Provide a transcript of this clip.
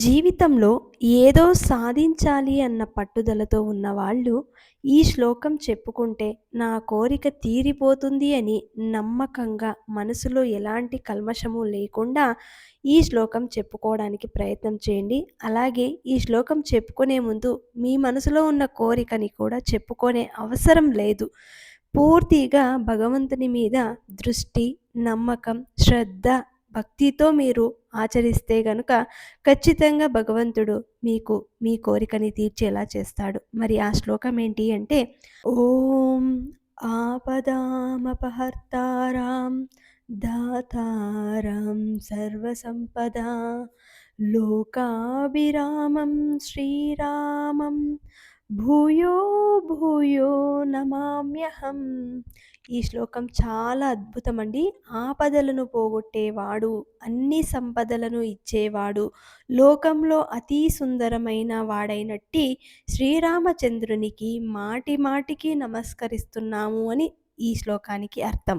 జీవితంలో ఏదో సాధించాలి అన్న పట్టుదలతో ఉన్నవాళ్ళు ఈ శ్లోకం చెప్పుకుంటే నా కోరిక తీరిపోతుంది అని నమ్మకంగా మనసులో ఎలాంటి కల్మషము లేకుండా ఈ శ్లోకం చెప్పుకోవడానికి ప్రయత్నం చేయండి. అలాగే ఈ శ్లోకం చెప్పుకునే ముందు మీ మనసులో ఉన్న కోరికని కూడా చెప్పుకునే అవసరం లేదు. పూర్తిగా భగవంతుని మీద దృష్టి నమ్మకం శ్రద్ధ భక్తితో మీరు ఆచరిస్తే గనుక ఖచ్చితంగా భగవంతుడు మీకు మీ కోరికని తీర్చేలా చేస్తాడు. మరి ఆ శ్లోకం ఏంటి అంటే ఓం ఆపదామపహర్తారాం దాతారం సర్వసంపదా లోకాభిరామం శ్రీరామం భూయో భూయో నమామ్యహం. ఈ శ్లోకం చాలా అద్భుతం అండి ఆపదలను పోగొట్టేవాడు అన్ని సంపదలను ఇచ్చేవాడు లోకంలో అతి సుందరమైన వాడైనట్టి శ్రీరామచంద్రునికి మాటి మాటికి నమస్కరిస్తున్నాము అని ఈ శ్లోకానికి అర్థం.